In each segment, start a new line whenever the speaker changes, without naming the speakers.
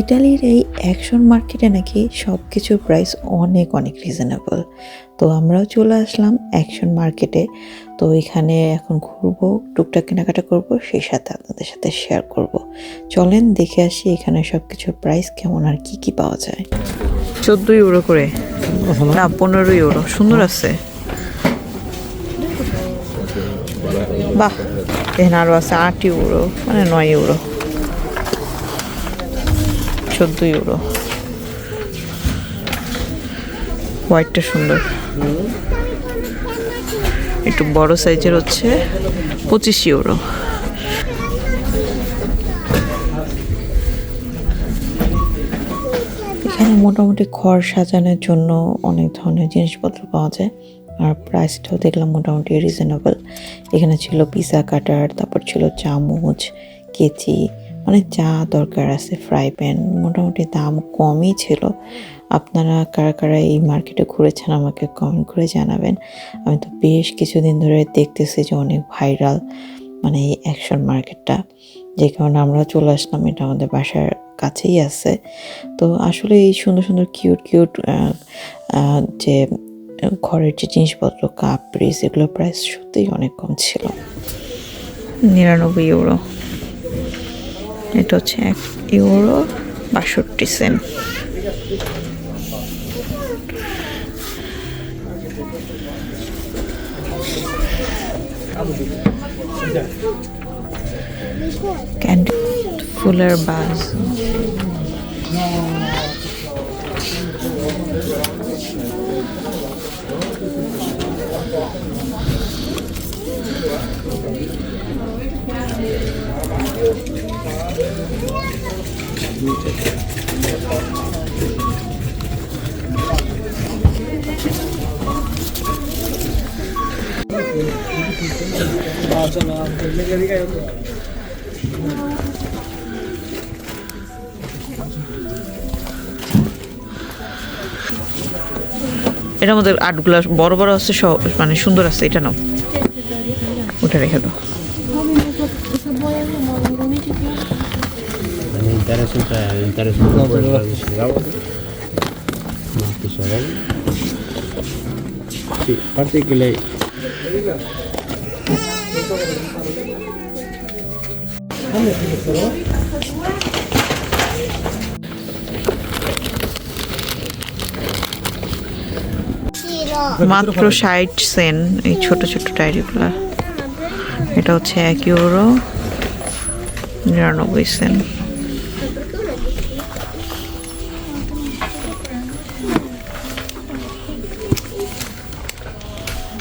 ইটালির এই অ্যাকশন মার্কেটে নাকি সব কিছুর প্রাইস অনেক অনেক রিজনেবল তো আমরাও চলে আসলাম অ্যাকশন মার্কেটে তো এখানে এখন ঘুরবো টুকটাক কেনাকাটা করব সেই সাথে আপনাদের সাথে শেয়ার করব। চলেন দেখে আসি এখানে সব কিছুর প্রাইস কেমন আর কি কি পাওয়া যায়। চোদ্দ ইউরো করে। না পনেরো ইউরো সুন্দর আছে। বাহ। এখানে আরও আছে আট ইউরো মানে নয় ইউরো চোদ্দ ইউরো হোয়াইটটা সুন্দর। একটু বড় সাইজের হচ্ছে পঁচিশ ইউরো এখানে মোটামুটি ঘর সাজানোর জন্য অনেক ধরনের জিনিসপত্র পাওয়া যায়। আর প্রাইসটাও দেখলাম মোটামুটি রিজনেবল এখানে ছিল পিজা কাটার তারপর ছিল চামচ, কেচি মানে যা দরকার আছে ফ্রাই প্যান মোটামুটি দাম কমই ছিল। আপনারা কারা কারা এই মার্কেটে ঘুরেছেন আমাকে কমেন্ট করে জানাবেন। আমি তো বেশ কিছুদিন ধরে দেখতেছি যে অনেক ভাইরাল মানে এই অ্যাকশন মার্কেটটা যে কারণে আমরা চলে আসলাম, এটা আমাদের বাসার কাছেই আছে। তো আসলে এই সুন্দর সুন্দর কিউট কিউট যে ঘরের যে জিনিসপত্র কাপ প্রেস এগুলো প্রাইস সত্যিই অনেক কম ছিল। নিরানব্বই ইউরো এটা হচ্ছে এক ইউরো বাষট্টি সেন্ট। ক্যান্ডি ফুলের বাজ এটার মধ্যে আটগুলা বড় বড় আছে মানে সুন্দর আছে এটা নাও। ওটা রেখে দাও।
Che spiegavo. Ma che sorelle? Sì, a parte che lei...
মাত্র ষাট সেন এই ছোট ছোট ডায়েরিগুলো এটা হচ্ছে এক ইউরো নিরানব্বই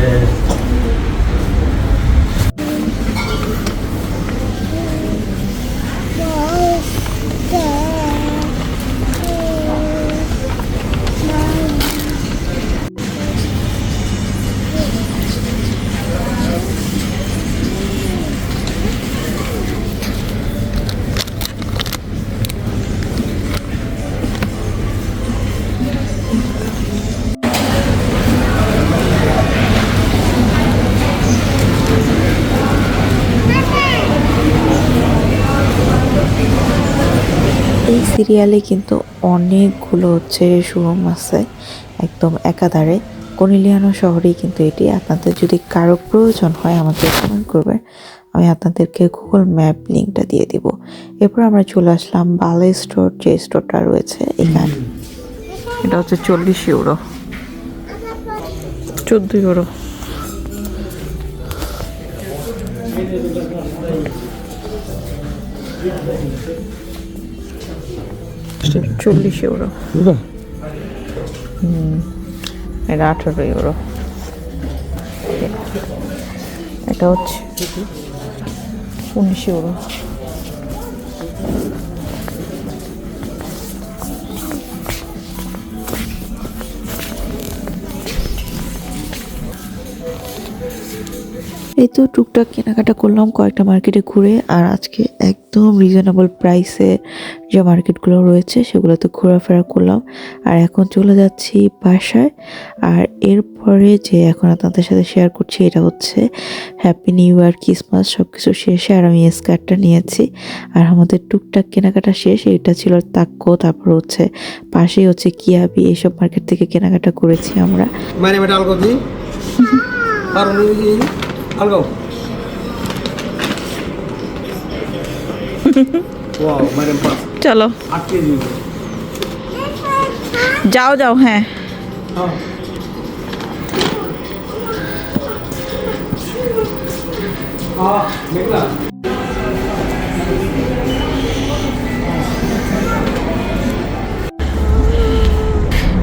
Yeah. এই সিরিয়ালে কিন্তু অনেকগুলো হচ্ছে শোরুম আছে, একদম একাধারে। কনিলিয়ানো শহরেই কিন্তু এটি। আপনাদের যদি কারও প্রয়োজন হয় আমাকে কমেন্ট করবেন, আমি আপনাদেরকে গুগল ম্যাপ লিঙ্কটা দিয়ে দিব। এরপর আমরা চলে আসলাম বালে স্টোর যে স্টোরটা রয়েছে এখানে। এটা হচ্ছে চল্লিশ ইউরো চোদ্দ ইউরো চল্লিশ? ইউরো এটা আঠারো ইউরো এটা হচ্ছে উনিশ ইউরো এই তো টুকটাক কেনাকাটা করলাম, কয়েকটা মার্কেটে ঘুরে, আর আজকে একদম রিজনেবল প্রাইসে যে মার্কেটগুলো রয়েছে সেগুলোতে ঘোরাফেরা করলাম। আর এখন চলে যাচ্ছি বাসায়, আর এরপরে যে এখন আপনাদের সাথে শেয়ার করছি এটা হচ্ছে হ্যাপি নিউ ইয়ার ক্রিসমাস সব কিছু শেষে, আর আমি স্কার্টটা নিয়েছি। আর আমাদের টুকটাক কেনাকাটা শেষ, এটা ছিল তাক্কো, তারপর হচ্ছে পাশেই হচ্ছে কিয়াবি, এইসব মার্কেট থেকে কেনাকাটা করেছি আমরা।
Mana mana pas?
চলো. যাও যাও হ্যাঁ
Oh. Ah.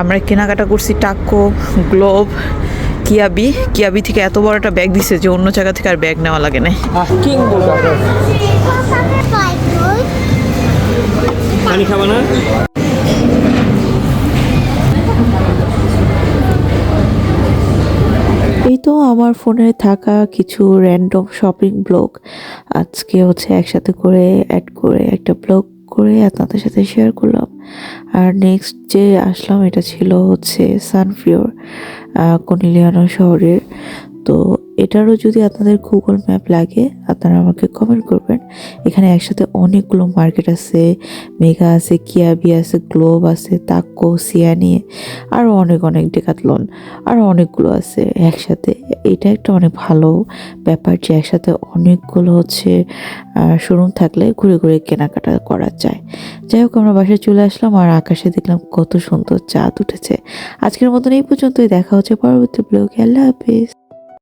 আমরা কেনাকাটা করছি টাক্কো গ্লোব কিয়াবি কিয়াবি থেকে এত বড় একটা ব্যাগ দিছে যে অন্য জায়গা থেকে আর ব্যাগ নেওয়া লাগে না. এই তো আমার ফোনে থাকা কিছু র্যান্ডম শপিং ব্লগ আজকে হচ্ছে একসাথে করে অ্যাড করে একটা ব্লগ করে আপনাদের সাথে শেয়ার করলাম। আর নেক্সট যে আসলাম এটা ছিল হচ্ছে সানফিওর কনিলিয়ানা শহরের তো এটারও যদি আপনাদের গুগল ম্যাপ লাগে, আপনারা আমাকে কমেন্ট করবেন। এখানে একসাথে অনেকগুলো মার্কেট আছে মেগা আছে কিয়াবি আছে গ্লোব আছে তাক্কো সিয়ানি আরও অনেক অনেক ডেকাতলন আরও অনেকগুলো আছে একসাথে। এটা একটা অনেক ভালো ব্যাপার যে একসাথে অনেকগুলো হচ্ছে শোরুম থাকলে ঘুরে ঘুরে কেনাকাটা করা যায়। যাই হোক, আমরা বাসায় চলে আসলাম আর আকাশে দেখলাম কত সুন্দর চাঁদ উঠেছে। আজকের মতন এই পর্যন্তই। দেখা হচ্ছে পরবর্তী ব্লগে আল্লাহ হাফিজ।